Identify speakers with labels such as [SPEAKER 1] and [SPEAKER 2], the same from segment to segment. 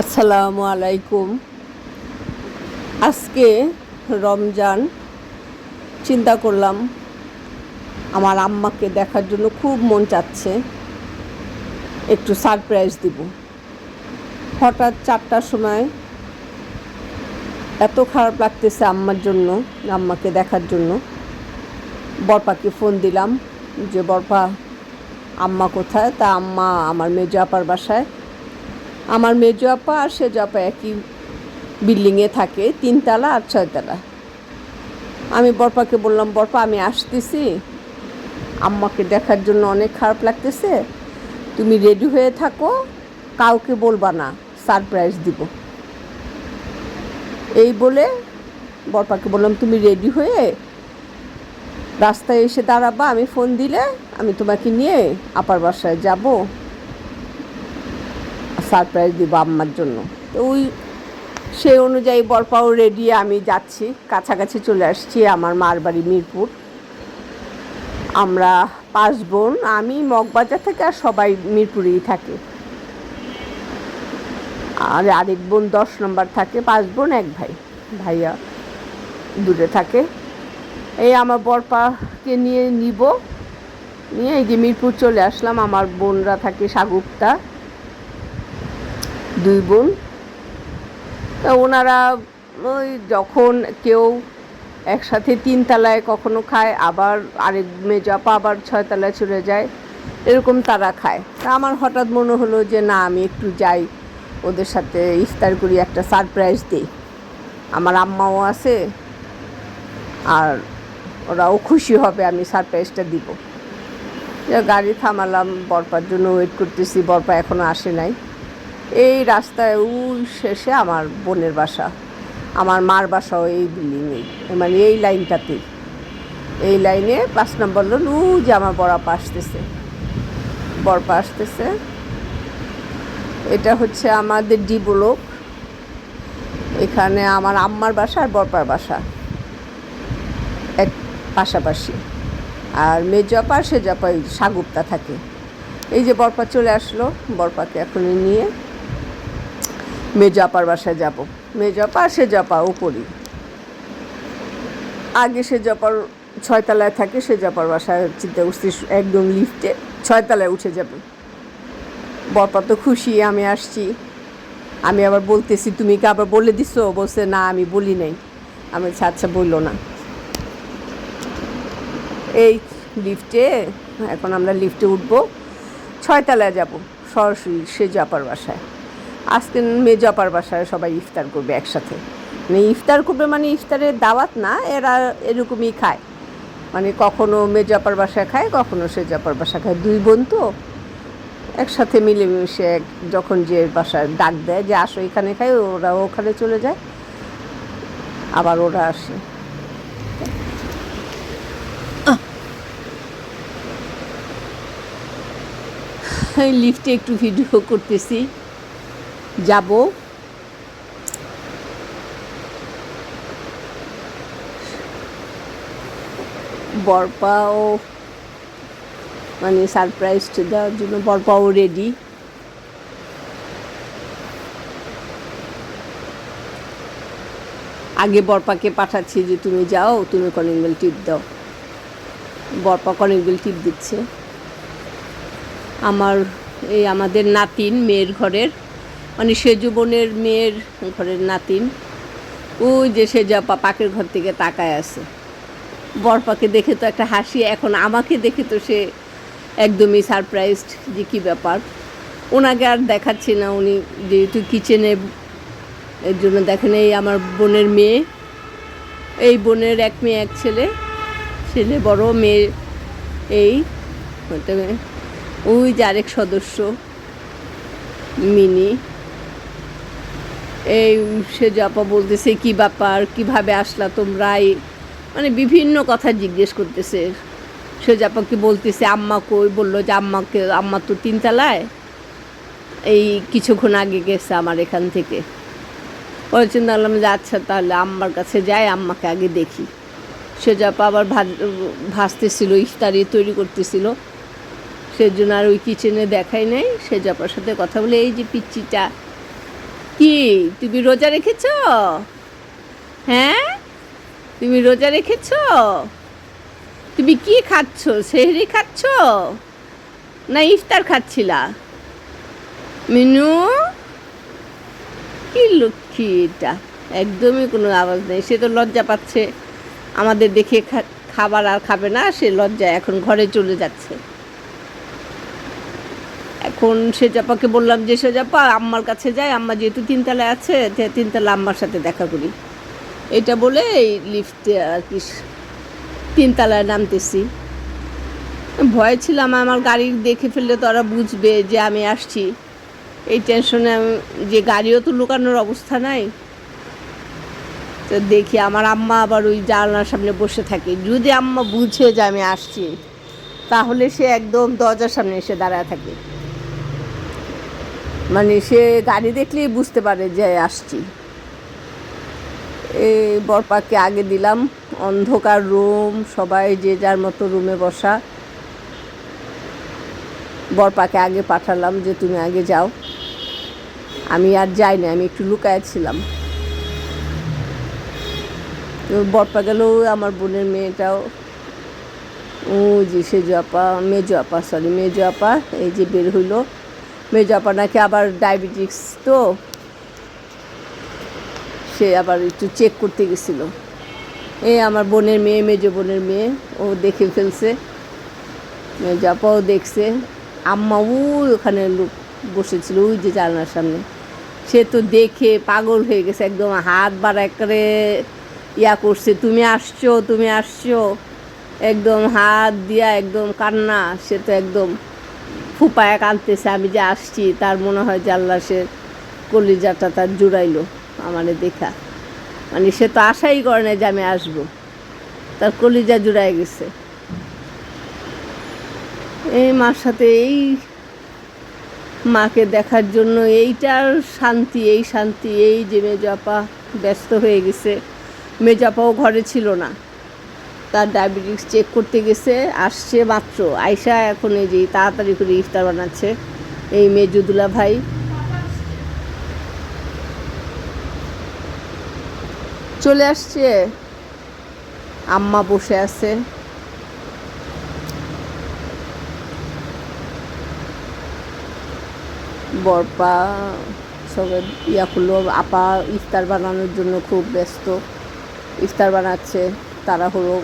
[SPEAKER 1] আসসালামু আলাইকুম। আজকে রমজান, চিন্তা করলাম আমার আম্মাকে দেখার জন্য খুব মন চাচ্ছে, একটু সারপ্রাইজ দিব। হঠাৎ চারটার সময় এত খারাপ লাগতেছে আম্মার জন্য, আম্মাকে দেখার জন্য। বরপাকে ফোন দিলাম যে, বরপা, আম্মা কোথায়? তা আম্মা আমার মেজো আপার বাসায় আমার মেজো আপা আর সেজো আপা একই বিল্ডিংয়ে থাকে, তিনতলা আর ছয়তলা। আমি বরপাকে বললাম, বরপা, আমি আসতেছি। আম্মাকে দেখার জন্য অনেক খারাপ লাগতেছে। তুমি রেডি হয়ে থাকো, কাউকে বলবা না সারপ্রাইজ দিব। এই বলে বরপাকে বললাম, তুমি রেডি হয়ে রাস্তায় এসে দাঁড়াবা, আমি ফোন দিলে আমি তোমাকে নিয়ে আপার বাসায় যাব। সারপ্রাইজ দিব আম্মার জন্য। তো ওই সেই অনুযায়ী বরপাও রেডি আমি যাচ্ছি। কাছাকাছি চলে আসছি আমার মার বাড়ি মিরপুর। আমরা পাঁচ বোন, আমি, মগবাজার থেকে আর সবাই মিরপুরেই থাকে। আর আরেক বোন দশ নম্বর থাকে, পাঁচ বোন এক ভাই। ভাইয়া দূরে থাকে। এই আমার বরপাকে নিয়ে নিব। নিয়ে এই যে মিরপুর চলে আসলাম, আমার বোনরা থাকে সাগুপ্তা। দুই বোন। তা ওনারা ওই যখন কেউ একসাথে তিনতলায় কখনো খায়, আবার আরেক মেজাপা আবার ছয়তলায় চলে যায়, এরকম তারা খায়। তা আমার হঠাৎ মনে হলো যে, না, আমি একটু যাই, ওদের সাথে ইফতার করি, একটা সারপ্রাইজ দিই। আমার আম্মাও আছে, আর ওরাও খুশি হবে, আমি সারপ্রাইজটা দিব। গাড়ি থামালাম, বরপার জন্য ওয়েট করতেছি, বরপা এখনও আসে নাই। এই রাস্তায় ওই শেষে আমার বোনের বাসা। আমার মার বাসাও এই বিল্ডিংয়েই মানে এই লাইনটাতেই এই লাইনে পাঁচ নম্বর লোন উ যে আমার বড়াপা আসতেছে। বরপা আসতেছে। এটা হচ্ছে আমাদের ডি ব্লক এখানে আমার আম্মার বাসা আর বরপার বাসা। এক পাশাপাশি। আর মেজপা সেজপা সাগুপ্তা থাকে। এই যে বরপা চলে আসলো বরপাকে এখনই নিয়ে মেজাপার বাসায় যাব। মেজাপা সে জাপা উপরই। আগে সে জাপার ছয়তলায় থাকে, সে জাপার বাসায় চিন্তা করছি একদম লিফটে ছয়তলায় উঠে যাবে। বরপা তো খুশি, আমি আসছি। আমি আবার বলতেছি, তুমি কি আবার বলে দিছো? বলছে, না, আমি বলি নাই। আমি আচ্ছা বলল না। এই লিফটে এখন আমরা লিফটে উঠবো। ছয়তলায় যাব, সরাসরি সে জাপার বাসায়। আজকে মেজাপার বাসায় সবাই ইফতার করবে একসাথে। মানে ইফতার করবে মানে ইফতারের দাওয়াত না, এরা এরকমই খায়। মানে কখনো মেজাপার বাসায় খায়, কখনো সেজাপার বাসা খায়। দুই বোন তো, একসাথে মিলেমিশে যখন যে বাসায় ডাক দেয় যে আসো এখানে খাই, ওরা ওখানে চলে যায়, আবার ওরা আসে। লিফটে একটু ভিডিও করতেছি। যাব। বরপাও মানে সারপ্রাইজ দেওয়ার জন্য বরপাও রেডি আগে বরপাকে পাঠাচ্ছি যে তুমি যাও, তুমি কলিং বেল টিপ দাও। বরপা কলিং বেল টিপ দিচ্ছে। আমার, এই আমাদের নাতিন মেয়ের ঘরের মানে সেজু বোনের মেয়ের ঘরের নাতিন, ওই যে সে যা পা- পাকের ঘর থেকে তাকায় আছে। বরপাকে দেখে তো একটা হাসি, এখন আমাকে দেখে তো সে একদমই সারপ্রাইজড যে কী ব্যাপার। ওনাকে আর দেখাচ্ছি না, উনি যেহেতু কিচেনে এর জন্য দেখেন এই আমার বোনের মেয়ে। এই বোনের এক মেয়ে, এক ছেলে ছেলে বড়, মেয়ে এই ওই যে আরেক সদস্য, মিনি। এই সে জাপা বলতেছে, কি ব্যাপার? কীভাবে আসলা তোমরা? এই মানে বিভিন্ন কথা জিজ্ঞেস করতেছে। সে জাপাকে বলতেছে, আম্মা কই? বলল যে, আম্মাকে, আম্মা তো তিনতলায়। এই কিছুক্ষণ আগে গেছে আমার এখান থেকে। পরে চিন্তা করলাম যে আচ্ছা তাহলে আম্মার কাছে যাই, আম্মাকে আগে দেখি। সে জাপা আবার ভাজ, ভাজতেছিল, ইফতারি তৈরি করতেছিল। সেজন্য আর ওই কিচেনে দেখাই নাই। সে জাপার সাথে কথা বলে, এই যে পিচ্চিটা কি? তুমি রোজা রেখেছ? হ্যাঁ? তুমি রোজা রেখেছ? তুমি কি খাচ্ছ? সেহরি খাচ্ছ? না ইফতার খাচ্ছিলা? মিনু? কি লক্ষ্মী এটা? একদমই কোনো আওয়াজ নেই। সে তো লজ্জা পাচ্ছে। আমাদের দেখে খাবার আর খাবে না। সে লজ্জায় এখন ঘরে চলে যাচ্ছে। এখন সেজাপাকে বললাম যে, সেজাপা, আম্মার কাছে যাই, আম্মা যেহেতু তিনতলায় আছে তিনতলা আম্মার সাথে দেখা করি। এটা বলে এই লিফটে আর কি তিনতলায় নামতেছি। ভয় ছিলাম, আমার গাড়ি দেখে ফেললে তো ওরা বুঝবে যে আমি আসছি। এই টেনশনে যে গাড়িও তো লুকানোর অবস্থা নাই। তো দেখি আমার আম্মা আবার ওই জানলার সামনে বসে থাকে। যদি আম্মা বুঝে যে আমি আসছি, তাহলে সে একদম দরজার সামনে এসে দাঁড়ায় থাকে। মানে সে গাড়ি দেখলেই বুঝতে পারে যে আসছি। এই বরপাকে আগে দিলাম, অন্ধকার রুম, সবাই যে যার মতো রুমে বসা। বরপাকে আগে পাঠালাম যে তুমি আগে যাও। আমি আর যাই না আমি একটু লুকায়াছিলাম বরপা গেলেও আমার বোনের মেয়েটাও। ও যে সেজো আপা মেজো আপা সরি মেজো আপা এই যে বের হইল। মেজো আপা নাকি আবার ডায়াবেটিক্স তো, সে আবার একটু চেক করতে গেছিল। এই আমার বোনের মেয়ে, মেজো বোনের মেয়ে, ও দেখে ফেলছে। মেজাপাও দেখছে। আম্মা ওই ওখানে লোক বসেছিল ওই যে জানলার সামনে। সে তো দেখে পাগল হয়ে গেছে একদম, হাত বাড়া করে ইয়া করছে, তুমি আসছো তুমি আসছো। একদম হাত দিয়া একদম কান্না, সে তো একদম ফুপায় আনতেছে আমি যে আসছি, তার মনে হয় যে আল্লাহ সে কলিজাটা তার জুড়াইলো আমারে দেখা। মানে সে তো আশাই করে না যে আমি আসব। তার কলিজা জুড়াই গেছে। এই মার সাথে এই মাকে দেখার জন্য এইটার শান্তি, এই শান্তি, এই যে মেজাপা ব্যস্ত হয়ে গেছে। মেজাপাও ঘরে ছিল না। তার ডায়াবেটিস চেক করতে গেছে, আসছে মাত্র। আয়সা এখন এই যে তাড়াতাড়ি করে ইফতার বানাচ্ছে। এই মেজুদুলা ভাই। চলে আসছে। আম্মা বসে আছে। বরপা সবে ইয়া করল, আপা ইফতার বানানোর জন্য খুব ব্যস্ত। ইফতার বানাচ্ছে, তাড়াহুড়ো।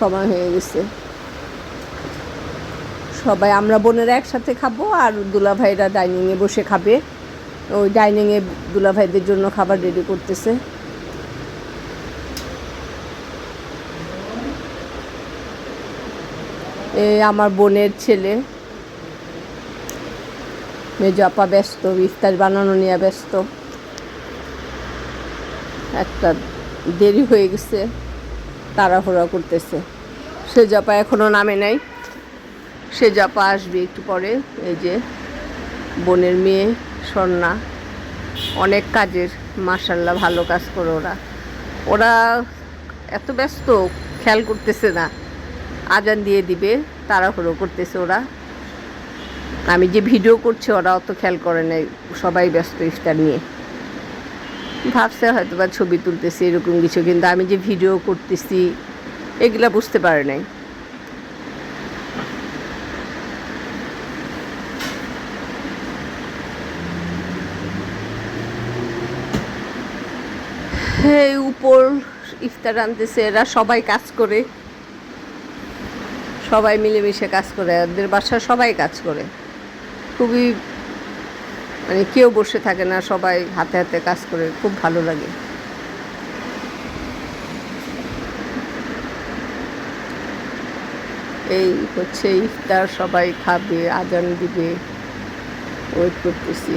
[SPEAKER 1] সময় হয়ে গেছে। সবাই, আমরা বোনেরা একসাথে খাব আর দুলাভাইরা ডাইনিংয়ে বসে খাবে। ওই ডাইনিংয়ে দুলাভাইদের জন্য খাবার রেডি করতেছে। এ আমার বোনের ছেলে। মেজো আপা ব্যস্ত, ইফতার বানানো নিয়ে ব্যস্ত। একটা দেরি হয়ে গেছে। তাড়াহুড়া করতেছে। সে জাপা এখনও নামে নাই। সে জাপা আসবে একটু পরে। এই যে বোনের মেয়ে স্বর্ণা। অনেক কাজের মার্শাল্লাহ ভালো কাজ করে ওরা। ওরা এত ব্যস্ত, খেয়াল করতেছে না। আজান দিয়ে দিবে, তাড়াহুড়ো করতেছে ওরা। আমি যে ভিডিও করছি, ওরা অত খেয়াল করে নাই। সবাই ব্যস্ত ইফতার নিয়ে। ভাবছে হয়তো বা ছবি তুলতেছি, এরকম কিছু, কিন্তু আমি যে ভিডিও করতেছি, এগুলা বুঝতে পারে নাই। এই উপর ইফতার আনতেছে, এরা সবাই কাজ করে। সবাই মিলেমিশে কাজ করে, ওদের বাসায় সবাই কাজ করে। খুবই মানে কেউ বসে থাকে না, সবাই হাতে হাতে কাজ করে, খুব ভালো লাগে। এই হচ্ছে ইফতার, সবাই খাবে, আজান দিবে, ওয়েট করতেছি।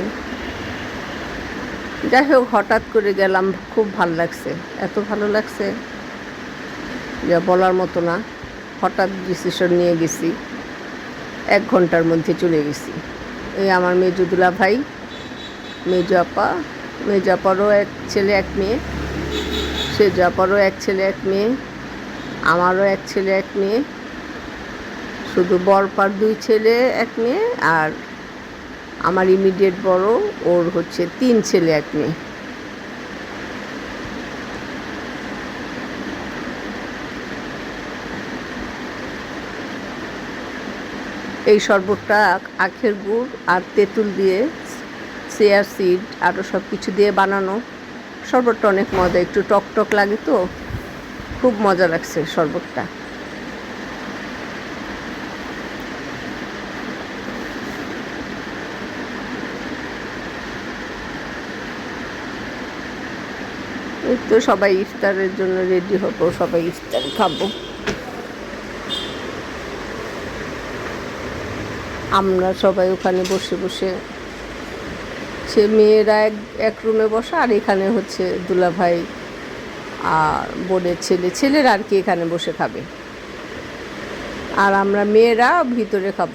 [SPEAKER 1] যাই হোক, হঠাৎ করে গেলাম, খুব ভালো লাগছে। এত ভালো লাগছে যা বলার মতো না। হঠাৎ ডিসিশন নিয়ে গেছি, এক ঘণ্টার মধ্যে চলে গেছি। এই আমার মেজুদুলা ভাই মেজু মেজাপারও এক ছেলে, এক মেয়ে। সেজু আপারও এক ছেলে, এক মেয়ে। আমারও এক ছেলে, এক মেয়ে। শুধু বরপার দুই ছেলে, এক মেয়ে আর আমার ইমিডিয়েট বড়, ওর হচ্ছে তিন ছেলে, এক মেয়ে। এই শরবতটা আখের গুড় আর তেঁতুল দিয়ে চেয়ার সিড আরও সব কিছু দিয়ে বানানো। শরবতটা অনেক মজা, একটু টক টক লাগে তো। খুব মজা লাগছে শরবতটা। এই তো সবাই ইফতারের জন্য রেডি হব, সবাই ইফতার খাব। আমরা সবাই ওখানে বসে বসে সে মেয়েরা এক এক রুমে বসা, আর এখানে হচ্ছে দুলাভাই আর বোনের ছেলে। ছেলেরা আর কি এখানে বসে খাবে। আর আমরা মেয়েরা ভিতরে খাব।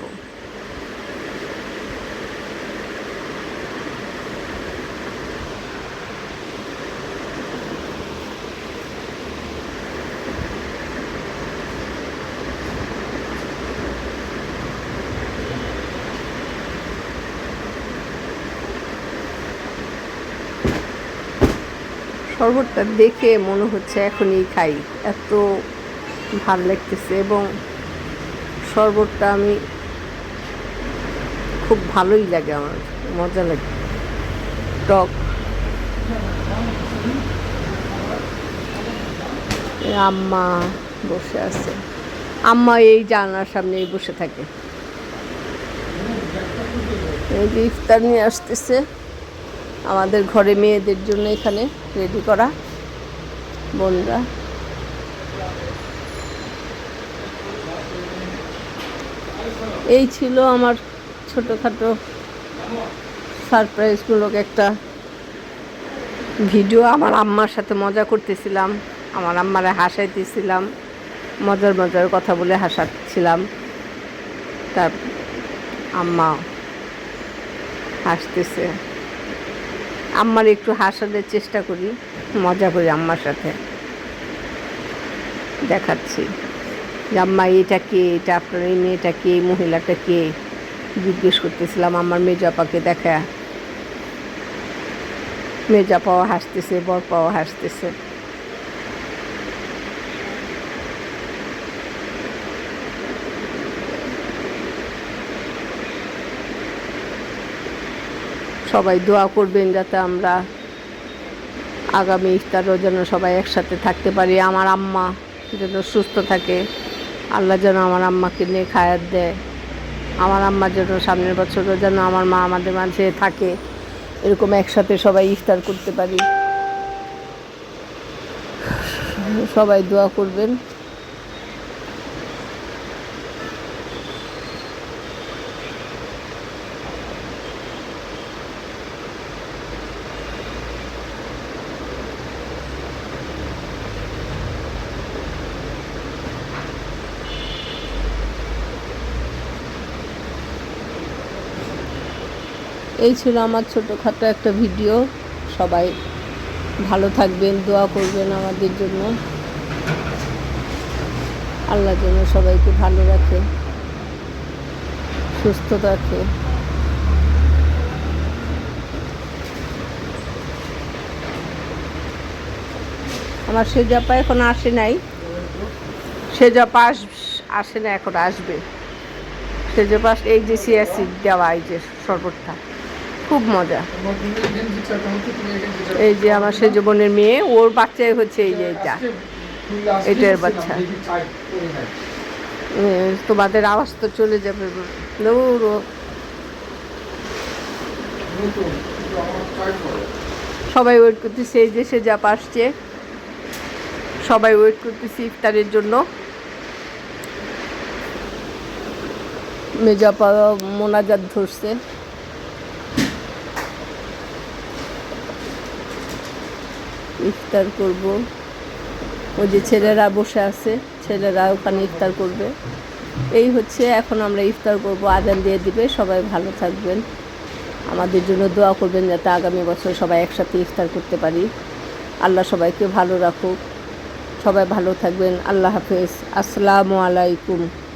[SPEAKER 1] শরবতটা দেখে মনে হচ্ছে এখনই খাই। এত ভালো লাগতেছে এবং শরবতটা আমি খুব ভালোই লাগে আমার, মজা লাগে। টক। আম্মা বসে আছে। আম্মা এই জানলার সামনেই বসে থাকে। ইফতার নিয়ে আসতেছে। আমাদের ঘরে মেয়েদের জন্য এখানে রেডি করা বোনরা। এই ছিল আমার ছোটোখাটো সারপ্রাইজমূলক একটা ভিডিও আমার আম্মার সাথে মজা করতেছিলাম, আমার আম্মারে হাসাইতেছিলাম, মজার মজার কথা বলে হাসাচ্ছিলাম। তার আম্মা হাসতেছে। আম্মার একটু হাসানোর চেষ্টা করি, মজা করি আম্মার সাথে। দেখাচ্ছি যে আম্মা, এটা কে? এটা আপনার এই মেয়েটা কে? এই মহিলাটা কে? জিজ্ঞেস করতেছিলাম আমার মেজাপাকে দেখা। মেজাপাও হাসতেছে বরপাও হাসতেছে। সবাই দোয়া করবেন যাতে আমরা আগামী ইফতারও যেন সবাই একসাথে থাকতে পারি, আমার আম্মা যেন সুস্থ থাকে, আল্লাহ যেন আমার আম্মাকে নিয়ে খায়াত দেয়, আমার আম্মা যেন সামনের বছরও যেন আমার মা আমাদের মাঝে থাকে, এরকম একসাথে সবাই ইফতার করতে পারি। সবাই দোয়া করবেন। এই ছিল আমার ছোটোখাটো একটা ভিডিও। সবাই ভালো থাকবেন, দোয়া করবেন আমাদের জন্য। আল্লাহ যেন সবাইকে ভালো রাখে, সুস্থ রাখে। আমার সেজাপা এখন আসে নাই। সেজাপা আস, আসে না, এখন আসবে। সেজাপা এই যে সিয়াসিড দেওয়া, এই যে শরবতটা। খুব মজা। এই যে আমার সেজ বোনের মেয়ে, ওর বাচ্চাই হচ্ছে এই যে এটা। এটার বাচ্চা। তোমাদের আওয়াজ তো চলে যাবে। সবাই ওয়েট করতেছে, এই যে সে যা আসছে সবাই ওয়েট করতেছি ইফতারের জন্য। মেজাপা মোনাজাত ধরছে। ইফতার করব। ওই যে ছেলেরা বসে আছে, ছেলেরা ওখানে ইফতার করবে। এই হচ্ছে, এখন আমরা ইফতার করব, আজান দিয়ে দিবে, সবাই ভালো থাকবেন। আমাদের জন্য দোয়া করবেন যাতে আগামী বছর সবাই একসাথে ইফতার করতে পারি। আল্লাহ সবাইকে ভালো রাখুক। সবাই ভালো থাকবেন। আল্লাহ হাফেজ। আসসালামু আলাইকুম।